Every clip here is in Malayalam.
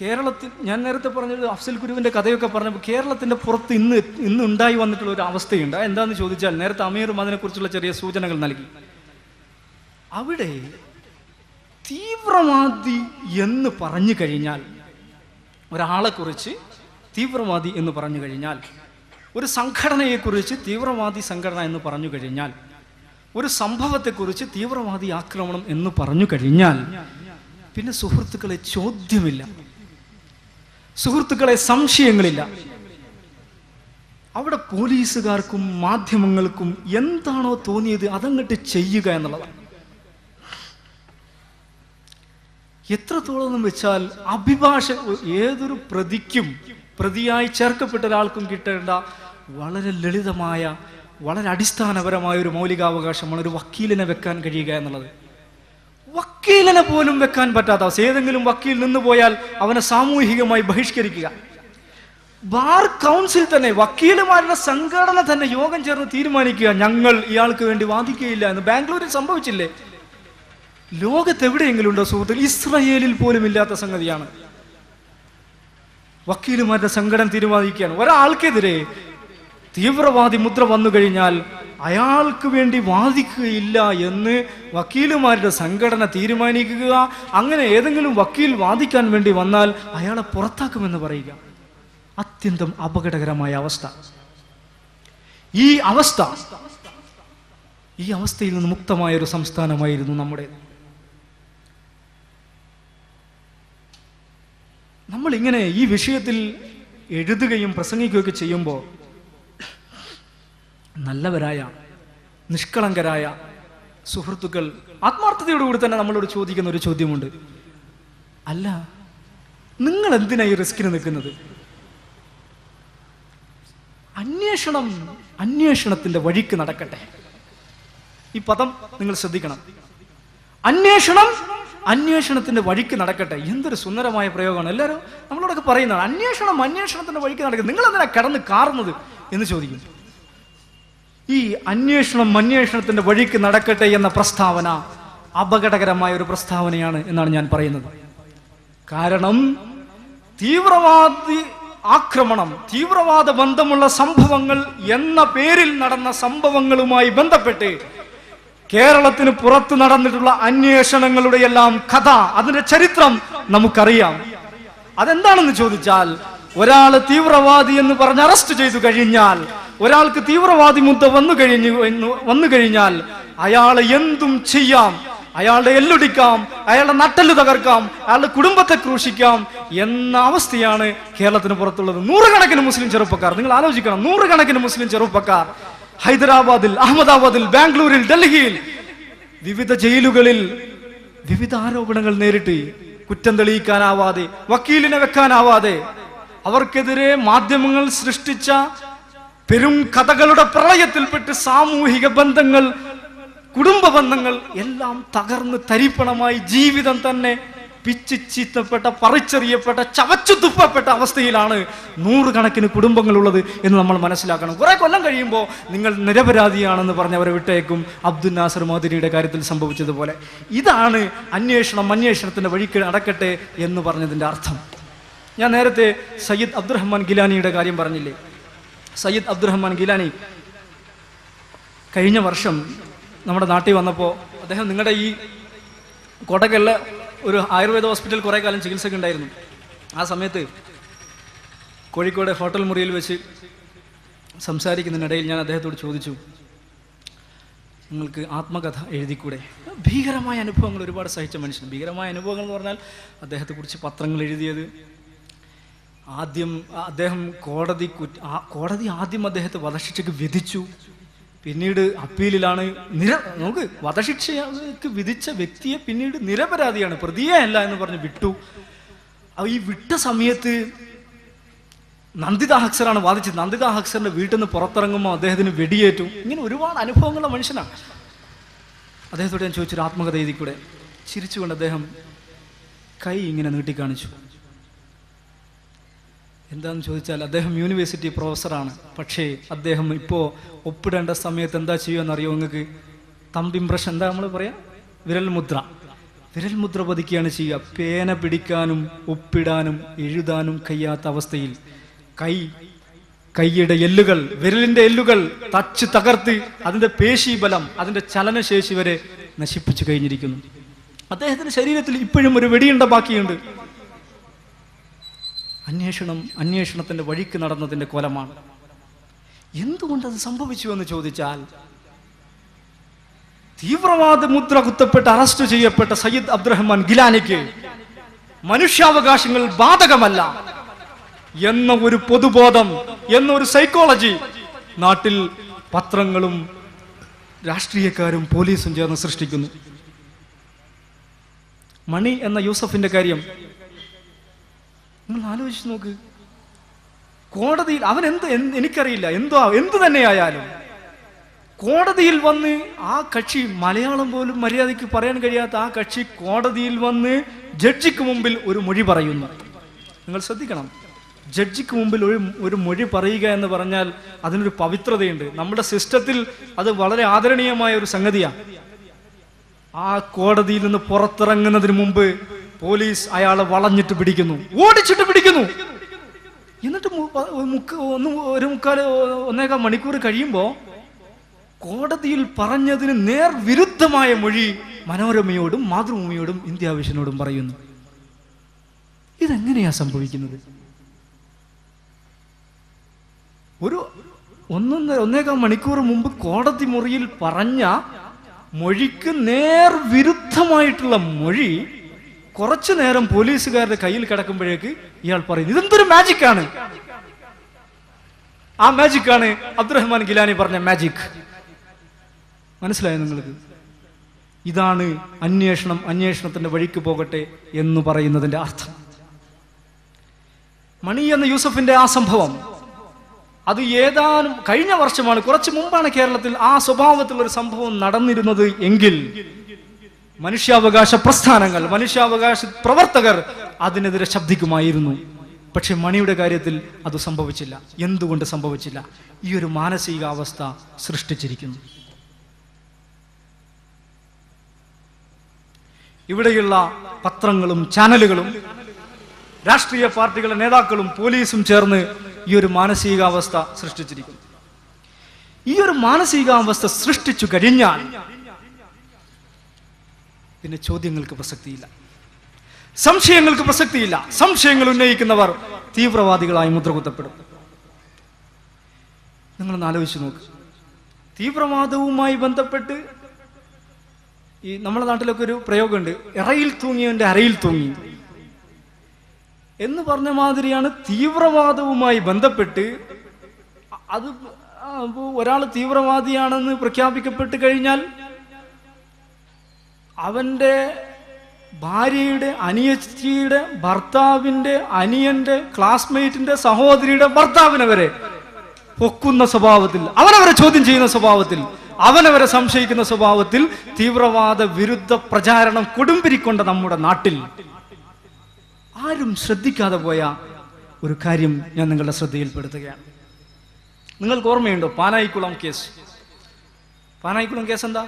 കേരളത്തിൽ ഞാൻ നേരത്തെ പറഞ്ഞത് അഫ്സൽ കുരുവിന്റെ കഥയൊക്കെ പറഞ്ഞപ്പോൾ കേരളത്തിന്റെ പുറത്ത് ഇന്ന് ഇന്ന് ഉണ്ടായി വന്നിട്ടുള്ള ഒരു അവസ്ഥയുണ്ട്. അത് എന്താന്ന് ചോദിച്ചാൽ നേരത്തെ അമീറും അതിനെക്കുറിച്ചുള്ള ചെറിയ സൂചനകൾ നൽകി. അവിടെ തീവ്രവാദി എന്ന് പറഞ്ഞു കഴിഞ്ഞാൽ ഒരാളെക്കുറിച്ച് തീവ്രവാദി എന്ന് പറഞ്ഞു കഴിഞ്ഞാൽ ഒരു സംഘടനയെക്കുറിച്ച് തീവ്രവാദി സംഘടന എന്ന് പറഞ്ഞു കഴിഞ്ഞാൽ ഒരു സംഭവത്തെക്കുറിച്ച് തീവ്രവാദി ആക്രമണം എന്ന് പറഞ്ഞു കഴിഞ്ഞാൽ പിന്നെ സുഹൃത്തുക്കളെ ചോദ്യമില്ല. സുഹൃത്തുക്കളെ സംശയങ്ങളില്ല. അവിടെ പോലീസുകാർക്കും മാധ്യമങ്ങൾക്കും എന്താണോ തോന്നിയത് അതങ്ങട്ട് ചെയ്യുക എന്നുള്ളതാണ്. എത്രത്തോളം വെച്ചാൽ അഭിഭാഷ ഏതൊരു പ്രതിക്കും പ്രതിയായി ചേർക്കപ്പെട്ട ഒരാൾക്കും കിട്ടേണ്ട വളരെ ലളിതമായ വളരെ അടിസ്ഥാനപരമായ ഒരു മൗലികാവകാശമാണ് ഒരു വക്കീലിനെ വെക്കാൻ കഴിയുക എന്നുള്ളത്. വക്കീലിനെ പോലും വെക്കാൻ പറ്റാത്ത അവസ്ഥ. ഏതെങ്കിലും വക്കീൽ നിന്ന് പോയാൽ അവനെ സാമൂഹികമായി ബഹിഷ്കരിക്കുക. ബാർ കൗൺസിൽ തന്നെ വക്കീലുമാരുടെ സംഘടന തന്നെ യോഗം ചേർന്ന് തീരുമാനിക്കുക. ഞങ്ങൾ ഇയാൾക്ക് വേണ്ടി വാദിക്കുകയില്ല എന്ന് ബാംഗ്ലൂരിൽ സംഭവിച്ചില്ലേ? ലോകത്ത് എവിടെയെങ്കിലും ഉണ്ടോ സുഹൃത്തുക്കൾ ഇസ്രയേലിൽ പോലും ഇല്ലാത്ത സംഗതിയാണ്. വക്കീലുമാരുടെ സംഘടന തീരുമാനിക്കുകയാണ്. ഒരാൾക്കെതിരെ തീവ്രവാദി മുദ്ര വന്നു കഴിഞ്ഞാൽ അയാൾക്ക് വേണ്ടി വാദിക്കുകയില്ല എന്ന് വക്കീലുമാരുടെ സംഘടന തീരുമാനിക്കുക അങ്ങനെ ഏതെങ്കിലും വക്കീൽ വാദിക്കാൻ വേണ്ടി വന്നാൽ അയാളെ പുറത്താക്കുമെന്ന് പറയുക. അത്യന്തം അപകടകരമായ അവസ്ഥ. ഈ അവസ്ഥ ഈ അവസ്ഥയിൽ നിന്ന് മുക്തമായ ഒരു സംസ്ഥാനമായിരുന്നു നമ്മുടെ നമ്മളിങ്ങനെ ഈ വിഷയത്തിൽ എഴുതുകയും പ്രസംഗിക്കുകയൊക്കെ ചെയ്യുമ്പോൾ നല്ലവരായ നിഷ്കളങ്കരായ സുഹൃത്തുക്കൾ ആത്മാർത്ഥതയോടുകൂടി തന്നെ നമ്മളോട് ചോദിക്കുന്ന ഒരു ചോദ്യമുണ്ട്. അല്ല നിങ്ങൾ എന്തിനാ ഈ റിസ്കിന് നിൽക്കുന്നത്? അന്വേഷണം അന്വേഷണത്തിന്റെ വഴിക്ക് നടക്കട്ടെ. ഈ പദം നിങ്ങൾ ശ്രദ്ധിക്കണം. അന്വേഷണം അന്വേഷണത്തിന്റെ വഴിക്ക് നടക്കട്ടെ. എന്തൊരു സുന്ദരമായ പ്രയോഗമാണ്. എല്ലാവരും നമ്മളോടൊക്കെ പറയുന്നതാണ് അന്വേഷണം അന്വേഷണത്തിന്റെ വഴിക്ക് നടക്കട്ടെ. നിങ്ങൾ എന്തിനാ കടന്ന് കാറുന്നത് എന്ന് ചോദിക്കും. ഈ അന്വേഷണം അന്വേഷണത്തിന്റെ വഴിക്ക് നടക്കട്ടെ എന്ന പ്രസ്താവന അപകടകരമായ ഒരു പ്രസ്താവനയാണ് എന്നാണ് ഞാൻ പറയുന്നത്. കാരണം തീവ്രവാദി ആക്രമണം തീവ്രവാദ ബന്ധമുള്ള സംഭവങ്ങൾ എന്ന പേരിൽ നടന്ന സംഭവങ്ങളുമായി ബന്ധപ്പെട്ട് കേരളത്തിന് പുറത്ത് നടന്നിട്ടുള്ള അന്വേഷണങ്ങളുടെ എല്ലാം കഥ അതിന്റെ ചരിത്രം നമുക്കറിയാം. അതെന്താണെന്ന് ചോദിച്ചാൽ ഒരാൾ തീവ്രവാദി എന്ന് പറഞ്ഞ് അറസ്റ്റ് ചെയ്തു കഴിഞ്ഞാൽ ഒരാൾക്ക് തീവ്രവാദി മുദ്ദ വന്നു കഴിഞ്ഞു വന്നു കഴിഞ്ഞാൽ അയാളെ എന്തും ചെയ്യാം. അയാളുടെ എല്ലൊടിക്കാം അയാളുടെ നട്ടൽ തകർക്കാം അയാളുടെ കുടുംബത്തെ ക്രൂശിക്കാം എന്ന അവസ്ഥയാണ് കേരളത്തിന് പുറത്തുള്ളത്. നൂറുകണക്കിന് മുസ്ലിം ചെറുപ്പക്കാർ നിങ്ങൾ ആലോചിക്കണം നൂറുകണക്കിന് മുസ്ലിം ചെറുപ്പക്കാർ ഹൈദരാബാദിൽ അഹമ്മദാബാദിൽ ബാംഗ്ലൂരിൽ ഡൽഹിയിൽ വിവിധ ജയിലുകളിൽ വിവിധ ആരോപണങ്ങൾ നേരിട്ട് കുറ്റം തെളിയിക്കാനാവാതെ വക്കീലിനെ വെക്കാനാവാതെ അവർക്കെതിരെ മാധ്യമങ്ങൾ സൃഷ്ടിച്ച പെരും കഥകളുടെ പ്രളയത്തിൽപ്പെട്ട് സാമൂഹിക ബന്ധങ്ങൾ കുടുംബ ബന്ധങ്ങൾ എല്ലാം തകർന്ന് തരിപ്പണമായി ജീവിതം തന്നെ പിച്ച് ചീത്തപ്പെട്ട പറിച്ചെറിയപ്പെട്ട ചവച്ചു തുപ്പപ്പെട്ട അവസ്ഥയിലാണ് നൂറുകണക്കിന് കുടുംബങ്ങളുള്ളത് എന്ന് നമ്മൾ മനസ്സിലാക്കണം. കുറെ കൊല്ലം കഴിയുമ്പോൾ നിങ്ങൾ നിരപരാധിയാണെന്ന് പറഞ്ഞവരെ വിട്ടേക്കും. അബ്ദുൽ നാസർ മോദിനിയുടെ കാര്യത്തിൽ സംഭവിച്ചതുപോലെ. ഇതാണ് അന്വേഷണം അന്വേഷണത്തിന്റെ വഴിക്ക് അടക്കട്ടെ എന്ന് പറഞ്ഞതിന്റെ അർത്ഥം. ഞാൻ നേരത്തെ സയ്യിദ് അബ്ദുറഹ്മാൻ ഗിലാനിയുടെ കാര്യം പറഞ്ഞില്ലേ? സയ്യിദ് അബ്ദുറഹ്മാൻ ഗിലാനി. കഴിഞ്ഞ വർഷം നമ്മുടെ നാട്ടിൽ വന്നപ്പോൾ അദ്ദേഹം നിങ്ങളുടെ ഈ കോട്ടക്കലിലെ ഒരു ആയുർവേദ ഹോസ്പിറ്റൽ കുറേ കാലം ചികിത്സയ്ക്ക് ഉണ്ടായിരുന്നു. ആ സമയത്ത് കോഴിക്കോട് ഹോട്ടൽ മുറിയിൽ വെച്ച് സംസാരിക്കുന്നതിനിടയിൽ ഞാൻ അദ്ദേഹത്തോട് ചോദിച്ചു നിങ്ങൾക്ക് ആത്മകഥ എഴുതിക്കൂടെ? ഭീകരമായ അനുഭവങ്ങൾ ഒരുപാട് സഹിച്ച മനുഷ്യൻ. ഭീകരമായ അനുഭവങ്ങൾ എന്ന് പറഞ്ഞാൽ അദ്ദേഹത്തെക്കുറിച്ച് പത്രങ്ങൾ എഴുതിയത് ആദ്യം അദ്ദേഹം കോടതി കോടതി ആദ്യം അദ്ദേഹത്തെ വധശിക്ഷയ്ക്ക് വിധിച്ചു. പിന്നീട് അപ്പീലിലാണ് നിര നമുക്ക് വധശിക്ഷയ്ക്ക് വിധിച്ച വ്യക്തിയെ പിന്നീട് നിരപരാധിയാണ് പ്രതിയെ അല്ല എന്ന് പറഞ്ഞ് വിട്ടു. ഈ വിട്ട സമയത്ത് നന്ദിത ഹക്സറാണ് വാദിച്ചത്. നന്ദിത ഹക്സറിന്റെ വീട്ടിൽ നിന്ന് പുറത്തിറങ്ങുമ്പോൾ അദ്ദേഹത്തിന് വെടിയേറ്റു. ഇങ്ങനെ ഒരുപാട് അനുഭവങ്ങളുള്ള മനുഷ്യനാണ്. അദ്ദേഹത്തോട് ഞാൻ ചോദിച്ചൊരു ആത്മകഥ എഴുതിക്കൂടെ? ചിരിച്ചുകൊണ്ട് അദ്ദേഹം കൈ ഇങ്ങനെ നീട്ടിക്കാണിച്ചു. എന്താന്ന് ചോദിച്ചാൽ അദ്ദേഹം യൂണിവേഴ്സിറ്റി പ്രൊഫസറാണ് പക്ഷേ അദ്ദേഹം ഇപ്പോൾ ഒപ്പിടേണ്ട സമയത്ത് എന്താ ചെയ്യുമെന്ന് അറിയോ നിങ്ങൾക്ക്? തമ്പ് ഇംപ്രഷൻ എന്താ നമ്മൾ പറയാം? വിരൽ മുദ്ര. വിരൽമുദ്ര പതിക്കുകയാണ് ചെയ്യുക. പേന പിടിക്കാനും ഒപ്പിടാനും എഴുതാനും കഴിയാത്ത അവസ്ഥയിൽ കൈ കൈയുടെ എല്ലുകൾ വിരലിന്റെ എല്ലുകൾ തച്ച് തകർത്ത് അതിന്റെ പേശി ബലം അതിന്റെ ചലനശേഷി വരെ നശിപ്പിച്ചു കഴിഞ്ഞിരിക്കുന്നു. അദ്ദേഹത്തിന്റെ ശരീരത്തിൽ ഇപ്പോഴും ഒരു വെടിയുണ്ട ബാക്കിയുണ്ട്. അന്വേഷണം അന്വേഷണത്തിന്റെ വഴിക്ക് നടന്നതിന്റെ കൊലമാണ്. എന്തുകൊണ്ടത് സംഭവിച്ചു എന്ന് ചോദിച്ചാൽ തീവ്രവാദ മുദ്ര കുത്തപ്പെട്ട് അറസ്റ്റ് ചെയ്യപ്പെട്ട സയ്യിദ് അബ്ദുറഹ്മാൻ ഗിലാനിക്ക് മനുഷ്യാവകാശങ്ങൾ ബാധകമല്ല എന്ന ഒരു പൊതുബോധം എന്നൊരു സൈക്കോളജി നാട്ടിൽ പത്രങ്ങളും രാഷ്ട്രീയക്കാരും പോലീസും ചേർന്ന് സൃഷ്ടിക്കുന്നു. മണി എന്ന യൂസഫിന്റെ കാര്യം നിങ്ങൾ ആലോചിച്ച് നോക്ക്. കോടതിയിൽ അവൻ എന്ത് എനിക്കറിയില്ല. എന്തോ എന്ത് തന്നെയായാലും. കോടതിയിൽ വന്ന് ആ കക്ഷി മലയാളം പോലും മര്യാദയ്ക്ക് പറയാൻ കഴിയാത്ത ആ കക്ഷി കോടതിയിൽ വന്ന് ജഡ്ജിക്ക് മുമ്പിൽ ഒരു മൊഴി പറയുന്നു. നിങ്ങൾ ശ്രദ്ധിക്കണം. ജഡ്ജിക്ക് മുമ്പിൽ ഒരു ഒരു മൊഴി പറയുക എന്ന് പറഞ്ഞാൽ അതിനൊരു പവിത്രതയുണ്ട്. നമ്മുടെ സിസ്റ്റത്തിൽ അത് വളരെ ആദരണീയമായ ഒരു സംഗതിയാണ് ആ കോടതിയിൽ നിന്ന് പുറത്തിറങ്ങുന്നതിന് മുമ്പ് പോലീസ് അയാളെ വളഞ്ഞിട്ട് പിടിക്കുന്നു. ഓടിച്ചിട്ട് പിടിക്കുന്നു. എന്നിട്ട് ഒന്ന് ഒരു മുക്കാൽ ഒന്നേകാൽ മണിക്കൂർ കഴിയുമ്പോ കോടതിയിൽ പറഞ്ഞതിന് നേർ വിരുദ്ധമായ മൊഴി മനോരമയോടും മാതൃഭൂമിയോടും ഇന്ത്യാവിഷനോടും പറയുന്നു. ഇതെങ്ങനെയാ സംഭവിക്കുന്നത്? ഒരു ഒന്നൊന്ന് ഒന്നേകാൽ മണിക്കൂർ മുമ്പ് കോടതി മുറിയിൽ പറഞ്ഞ മൊഴിക്ക് നേർ വിരുദ്ധമായിട്ടുള്ള മൊഴി കുറച്ചു നേരം പോലീസുകാരുടെ കയ്യിൽ കിടക്കുമ്പോഴേക്ക് ഇയാൾ പറയുന്നു ഇതെന്തൊരു മാജിക് ആണ്. ആ മാജിക് ആണ് അബ്ദുറഹ്മാൻ ഗിലാനി പറഞ്ഞ മാജിക് മനസ്സിലായോ നിങ്ങൾക്ക്? ഇതാണ് അന്വേഷണം അന്വേഷണത്തിന്റെ വഴിക്ക് പോകട്ടെ എന്ന് പറയുന്നതിന്റെ അർത്ഥം. മണി എന്ന യൂസഫിന്റെ ആ സംഭവം അത് ഏതാനും കഴിഞ്ഞ വർഷമാണ് കുറച്ച് മുമ്പാണ് കേരളത്തിൽ ആ സ്വഭാവത്തിലുള്ള ഒരു സംഭവം നടന്നിരുന്നത് എങ്കിൽ മനുഷ്യാവകാശ പ്രസ്ഥാനങ്ങൾ മനുഷ്യാവകാശ പ്രവർത്തകർ അതിനെതിരെ ശബ്ദിക്കുമായിരുന്നു. പക്ഷെ മണിയുടെ കാര്യത്തിൽ അത് സംഭവിച്ചില്ല. എന്തുകൊണ്ട് സംഭവിച്ചില്ല? ഈ ഒരു മാനസികാവസ്ഥ സൃഷ്ടിച്ചിരിക്കുന്നു. ഇവിടെയുള്ള പത്രങ്ങളും ചാനലുകളും രാഷ്ട്രീയ പാർട്ടികളുടെ നേതാക്കളും പോലീസും ചേർന്ന് ഈ ഒരു മാനസികാവസ്ഥ സൃഷ്ടിച്ചിരിക്കുന്നു. ഈ ഒരു മാനസികാവസ്ഥ സൃഷ്ടിച്ചു കഴിഞ്ഞാൽ പിന്നെ ചോദ്യങ്ങൾക്ക് പ്രസക്തിയില്ല. സംശയങ്ങൾക്ക് പ്രസക്തിയില്ല. സംശയങ്ങൾ ഉന്നയിക്കുന്നവർ തീവ്രവാദികളായി മുദ്രകുത്തപ്പെടും. നിങ്ങളൊന്ന് ആലോചിച്ച് നോക്ക്. തീവ്രവാദവുമായി ബന്ധപ്പെട്ട് ഈ നമ്മുടെ നാട്ടിലൊക്കെ ഒരു പ്രയോഗമുണ്ട്. ഇറയിൽ തൂങ്ങിയവന്റെ അരയിൽ തൂങ്ങി. എന്ന് പറഞ്ഞ മാതിരിയാണ് തീവ്രവാദവുമായി ബന്ധപ്പെട്ട് അത് ഒരാൾ തീവ്രവാദിയാണെന്ന് പ്രഖ്യാപിക്കപ്പെട്ട് കഴിഞ്ഞാൽ അവന്റെ ഭാര്യയുടെ അനിയത്തിയുടെ ഭർത്താവിന്റെ അനിയന്റെ ക്ലാസ്മേറ്റിന്റെ സഹോദരിയുടെ ഭർത്താവിനെ വരെ പൊക്കുന്ന സ്വഭാവത്തിൽ അവനവരെ ചോദ്യം ചെയ്യുന്ന സ്വഭാവത്തിൽ അവനവരെ സംശയിക്കുന്ന സ്വഭാവത്തിൽ തീവ്രവാദ വിരുദ്ധ പ്രചാരണം കൊടുമ്പിരിക്കൊണ്ട നമ്മുടെ നാട്ടിൽ ആരും ശ്രദ്ധിക്കാതെ പോയ ഒരു കാര്യം ഞാൻ നിങ്ങളുടെ ശ്രദ്ധയിൽപ്പെടുത്തുകയാണ്. നിങ്ങൾക്ക് ഓർമ്മയുണ്ടോ? പാനായിക്കുളം കേസ്. പാനായിക്കുളം കേസ് എന്താ?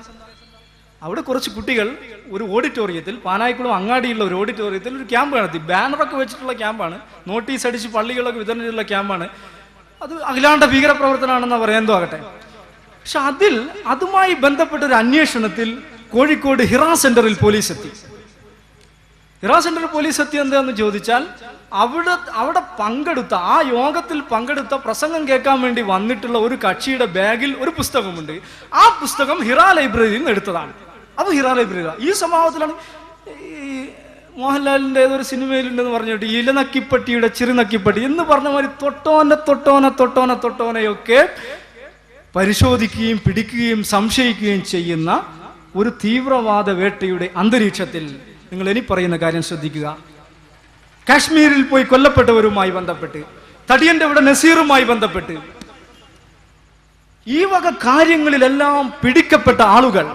അവിടെ കുറച്ച് കുട്ടികൾ ഒരു ഓഡിറ്റോറിയത്തിൽ പാനായിക്കുളം അങ്ങാടിയുള്ള ഒരു ഓഡിറ്റോറിയത്തിൽ ഒരു ക്യാമ്പ് നടത്തി. ബാനറൊക്കെ വെച്ചിട്ടുള്ള ക്യാമ്പാണ്. നോട്ടീസ് അടിച്ച് പള്ളികളൊക്കെ വിതരണം ചെയ്തിട്ടുള്ള ക്യാമ്പാണ്. അത് അഖിലാണ്ട ഭീകരപ്രവർത്തനമാണെന്ന് പറയാൻ എന്തോ ആകട്ടെ. പക്ഷെ അതിൽ അതുമായി ബന്ധപ്പെട്ട ഒരു അന്വേഷണത്തിൽ കോഴിക്കോട് ഹിറ സെന്ററിൽ പോലീസ് എത്തി. ഹിറ സെന്ററിൽ പോലീസ് എത്തി എന്താന്ന് ചോദിച്ചാൽ അവിടെ അവിടെ പങ്കെടുത്ത ആ യോഗത്തിൽ പങ്കെടുത്ത പ്രസംഗം കേൾക്കാൻ വേണ്ടി വന്നിട്ടുള്ള ഒരു കക്ഷിയുടെ ബാഗിൽ ഒരു പുസ്തകമുണ്ട്. ആ പുസ്തകം ഹിറ ലൈബ്രറിയിൽ നിന്ന് എടുത്തതാണ്. അത് ഹിറ ലൈബ്രറി ഈ സ്വഭാവത്തിലാണ് ഈ മോഹൻലാലിന്റെ ഏതൊരു സിനിമയിലുണ്ടെന്ന് പറഞ്ഞിട്ട് ഇലനക്കിപ്പട്ടിയുടെ ചിറുനക്കിപ്പട്ടി എന്ന് പറഞ്ഞ മാതിരി തൊട്ടോനെ തൊട്ടോനെ തൊട്ടോനെ തൊട്ടോനെയൊക്കെ പരിശോധിക്കുകയും പിടിക്കുകയും സംശയിക്കുകയും ചെയ്യുന്ന ഒരു തീവ്രവാദ വേട്ടയുടെ അന്തരീക്ഷത്തിൽ നിങ്ങൾ ഇനി പറയുന്ന കാര്യം ശ്രദ്ധിക്കുക. കാശ്മീരിൽ പോയി കൊല്ലപ്പെട്ടവരുമായി ബന്ധപ്പെട്ട് തടിയന്റെ ഇവിടെ നസീറുമായി ബന്ധപ്പെട്ട് ഈ വക കാര്യങ്ങളിലെല്ലാം പിടിക്കപ്പെട്ട ആളുകൾ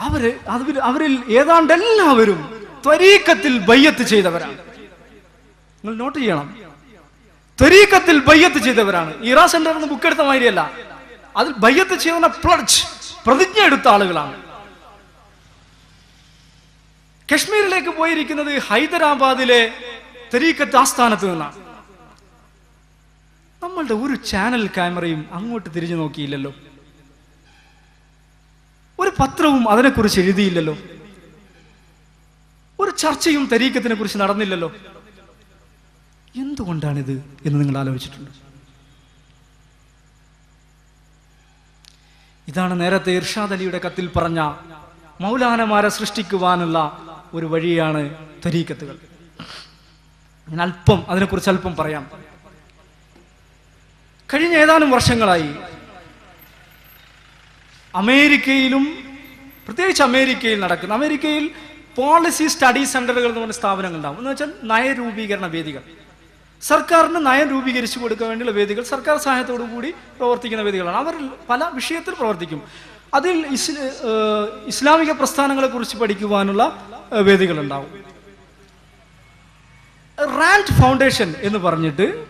അവർ അതിൽ അവരിൽ ഏതാണ്ട് എല്ലാവരും ത്വരീക്കത്തിൽ ബയ്യത്ത് ചെയ്തവരാണ്. നിങ്ങൾ നോട്ട് ചെയ്യണം. ത്വരീക്കത്തിൽ ബയ്യത്ത് ചെയ്തവരാണ്. ഇറാ സെന്ററിൽ ബുക്ക് എടുത്ത മാതിരിയല്ല. അതിൽ ബയ്യത്ത് ചെയ്യുന്ന പ്ലഡ്ജ് പ്രതിജ്ഞ എടുത്ത ആളുകളാണ്. കശ്മീരിലേക്ക് പോയിരിക്കുന്നത് ഹൈദരാബാദിലെ തെരീക്കത്ത് ആസ്ഥാനത്ത് നിന്നാണ്. നമ്മളുടെ ഒരു ചാനൽ ക്യാമറയും അങ്ങോട്ട് തിരിഞ്ഞു നോക്കിയില്ലല്ലോ. ഒരു പത്രവും അതിനെക്കുറിച്ച് എഴുതിയില്ലല്ലോ. ഒരു ചർച്ചയും തരീക്കത്തിനെ കുറിച്ച് നടന്നില്ലല്ലോ. എന്തുകൊണ്ടാണിത് എന്ന് നിങ്ങൾ ആലോചിച്ചിട്ടുണ്ട്? ഇതാണ് നേരത്തെ ഇർഷാദ് അലിയുടെ കത്തിൽ പറഞ്ഞ മൗലാനമാരെ സൃഷ്ടിക്കുവാനുള്ള ഒരു വഴിയാണ് തരീക്കത്തുകൾ. ഞാൻ അല്പം അതിനെക്കുറിച്ച് അല്പം പറയാം. കഴിഞ്ഞ ഏതാനും വർഷങ്ങളായി അമേരിക്കയിലും പ്രത്യേകിച്ച് അമേരിക്കയിൽ നടക്കുന്ന അമേരിക്കയിൽ പോളിസി സ്റ്റഡി സെന്ററുകൾ എന്ന് പറഞ്ഞ സ്ഥാപനങ്ങൾ ഉണ്ടാവും എന്ന് വെച്ചാൽ നയരൂപീകരണ വേദികൾ. സർക്കാരിന് നയം രൂപീകരിച്ചു കൊടുക്കാൻ വേണ്ടിയുള്ള വേദികൾ സർക്കാർ സഹായത്തോടു കൂടി പ്രവർത്തിക്കുന്ന വേദികളാണ്. അവർ പല വിഷയത്തിൽ പ്രവർത്തിക്കും. അതിൽ ഇസ്ല ഇസ്ലാമിക പ്രസ്ഥാനങ്ങളെ കുറിച്ച് പഠിക്കുവാനുള്ള വേദികളുണ്ടാവും. റാൻഡ് ഫൗണ്ടേഷൻ എന്ന് പറഞ്ഞിട്ട്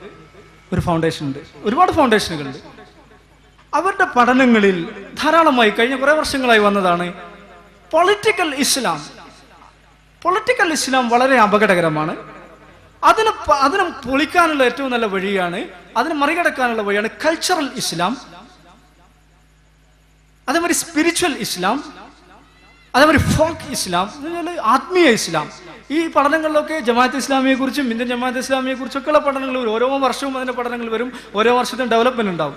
ഒരു ഫൗണ്ടേഷൻ ഉണ്ട്. ഒരുപാട് ഫൗണ്ടേഷനുകളുണ്ട് അവരുടെ പഠനങ്ങളിൽ ധാരാളമായി കഴിഞ്ഞ കുറേ വർഷങ്ങളായി വന്നതാണ് പൊളിറ്റിക്കൽ ഇസ്ലാം പൊളിറ്റിക്കൽ ഇസ്ലാം വളരെ അപകടകരമാണ്. അതിന് അതിനും പൊളിക്കാനുള്ള ഏറ്റവും നല്ല വഴിയാണ് അതിനെ മറികടക്കാനുള്ള വഴിയാണ് കൾച്ചറൽ ഇസ്ലാം അതേമാതിരി സ്പിരിച്വൽ ഇസ്ലാം അതേമാതിരി ഫോക്ക് ഇസ്ലാം ആത്മീയ ഇസ്ലാം ഈ പഠനങ്ങളിലൊക്കെ ജമാഅത്ത് ഇസ്ലാമിയെ കുറിച്ചും ഇന്ത്യൻ ജമാഅത്ത് ഇസ്ലാമിയെ കുറിച്ചൊക്കെയുള്ള പഠനങ്ങൾ വരും. ഓരോ വർഷവും അതിന്റെ പഠനങ്ങൾ വരും. ഓരോ വർഷത്തിനും ഡെവലപ്മെന്റ് ഉണ്ടാവും.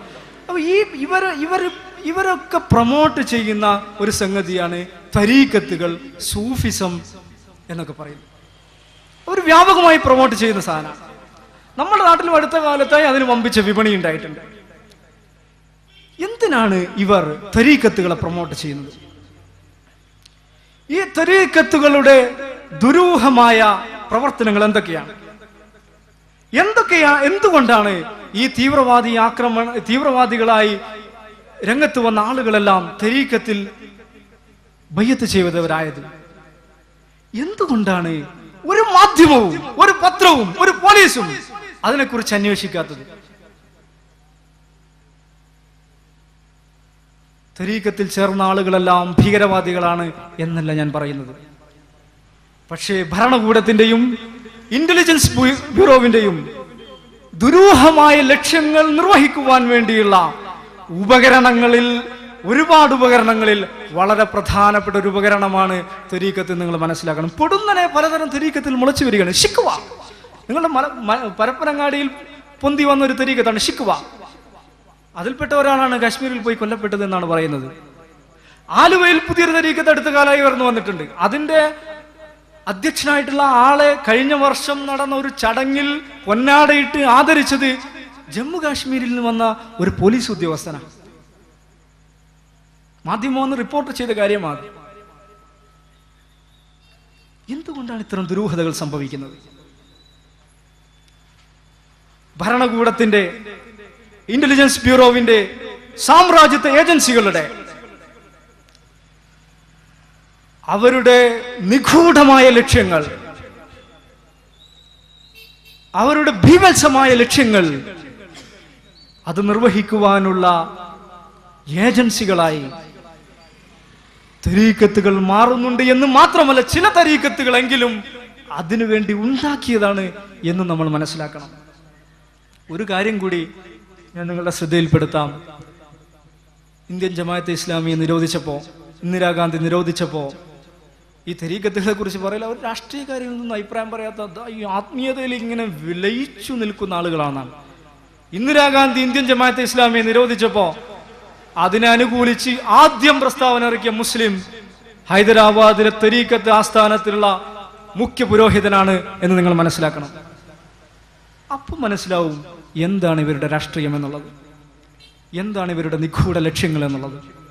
അപ്പൊ ഈ ഇവർ ഇവർ ഇവരൊക്കെ പ്രൊമോട്ട് ചെയ്യുന്ന ഒരു സംഗതിയാണ് തരീക്കത്തുകൾ സൂഫിസം എന്നൊക്കെ പറയുന്നത്. അവർ വ്യാപകമായി പ്രൊമോട്ട് ചെയ്യുന്ന സാധനമാണ് നമ്മുടെ നാട്ടിലും അടുത്ത കാലത്തായി അതിന് വമ്പിച്ച വിപണി ഉണ്ടായിട്ടുണ്ട്. എന്തിനാണ് ഇവർ തരീക്കത്തുകളെ പ്രൊമോട്ട് ചെയ്യുന്നത്? ഈ തരീക്കത്തുകളുടെ ദുരൂഹമായ പ്രവർത്തനങ്ങൾ എന്തൊക്കെയാണ്? എന്തൊക്കെയാ എന്തുകൊണ്ടാണ് ഈ തീവ്രവാദി ആക്രമണ തീവ്രവാദികളായി രംഗത്ത് വന്ന ആളുകളെല്ലാം തെരീക്കത്തിൽ ബയ്യത്ത് ചെയ്തവരായത്. എന്തുകൊണ്ടാണ് ഒരു മാധ്യമവും ഒരു പത്രവും ഒരു പോലീസും അതിനെക്കുറിച്ച് അന്വേഷിക്കാത്തത്? തെരീക്കത്തിൽ ചേർന്ന ആളുകളെല്ലാം ഭീകരവാദികളാണ് എന്നല്ല ഞാൻ പറയുന്നത്. പക്ഷേ ഭരണകൂടത്തിന്റെയും ഇന്റലിജൻസ് ബ്യൂ- ബ്യൂറോവിന്റെയും ദുരൂഹമായ ലക്ഷ്യങ്ങൾ നിർവഹിക്കുവാൻ വേണ്ടിയുള്ള ഉപകരണങ്ങളിൽ ഒരുപാട് ഉപകരണങ്ങളിൽ വളരെ പ്രധാനപ്പെട്ട ഒരു ഉപകരണമാണ് തെരീക്കത്ത് നിങ്ങൾ മനസ്സിലാക്കണം. പൊടുന്നനെ പലതരം തെരീക്കത്തിൽ മുളച്ചു വരികയാണ്. ശിക്കുവ നിങ്ങളുടെ മല പരപ്പനങ്ങാടിയിൽ പൊന്തി വന്ന ഒരു തെരീക്കത്താണ് ശിക്കുവ അതിൽപ്പെട്ട ഒരാളാണ് കാശ്മീരിൽ പോയി കൊല്ലപ്പെട്ടത് എന്നാണ് പറയുന്നത്. ആലുവയിൽ പുതിയൊരു തെരീക്കത്ത് അടുത്ത കാലമായി ഉയർന്നു വന്നിട്ടുണ്ട്. അതിന്റെ അധ്യക്ഷനായിട്ടുള്ള ആളെ കഴിഞ്ഞ വർഷം നടന്ന ഒരു ചടങ്ങിൽ പൊന്നാടയിട്ട് ആദരിച്ചത് ജമ്മു കാശ്മീരിൽ നിന്ന് വന്ന ഒരു പോലീസ് ഉദ്യോഗസ്ഥനാണ് മാധ്യമം റിപ്പോർട്ട് ചെയ്ത കാര്യമാണ്. എന്തുകൊണ്ടാണ് ഇത്തരം ദുരൂഹതകൾ സംഭവിക്കുന്നത്? ഭരണകൂടത്തിന്റെ ഇന്റലിജൻസ് ബ്യൂറോവിന്റെ സാമ്രാജ്യത്തെ ഏജൻസികളുടെ അവരുടെ നിഗൂഢമായ ലക്ഷ്യങ്ങൾ അവരുടെ ഭീവത്സമായ ലക്ഷ്യങ്ങൾ അത് നിർവഹിക്കുവാനുള്ള ഏജൻസികളായി തരീക്കത്തുകൾ മാറുന്നുണ്ട് എന്ന് മാത്രമല്ല ചില തരീക്കത്തുകളെങ്കിലും അതിനുവേണ്ടി ഉണ്ടാക്കിയതാണ് എന്ന് നമ്മൾ മനസ്സിലാക്കണം. ഒരു കാര്യം കൂടി ഞാൻ നിങ്ങളുടെ ശ്രദ്ധയിൽപ്പെടുത്താം. ഇന്ത്യൻ ജമാഅത്തെ ഇസ്ലാമിയെ നിരോധിച്ചപ്പോൾ ഇന്ദിരാഗാന്ധി നിരോധിച്ചപ്പോൾ ഈ തെരീക്കത്തുകളെ കുറിച്ച് പറയില്ല അവർ രാഷ്ട്രീയക്കാരിൽ നിന്നും അഭിപ്രായം പറയാത്ത ഈ ആത്മീയതയിൽ ഇങ്ങനെ വിലയിച്ചു നിൽക്കുന്ന ആളുകളാണ്. ഇന്ദിരാഗാന്ധി ഇന്ത്യൻ ജമാഅത്തെ ഇസ്ലാമിയെ നിരോധിച്ചപ്പോ അതിനെ അനുകൂലിച്ച് ആദ്യം പ്രസ്താവന ഇറക്കിയ മുസ്ലിം ഹൈദരാബാദിലെ തെരീക്കത്ത് ആസ്ഥാനത്തിലുള്ള മുഖ്യ പുരോഹിതനാണ് എന്ന് നിങ്ങൾ മനസ്സിലാക്കണം. അപ്പം മനസ്സിലാവും എന്താണ് ഇവരുടെ രാഷ്ട്രീയം എന്നുള്ളത്. എന്താണ് ഇവരുടെ നിഗൂഢ ലക്ഷ്യങ്ങൾ എന്നുള്ളത്.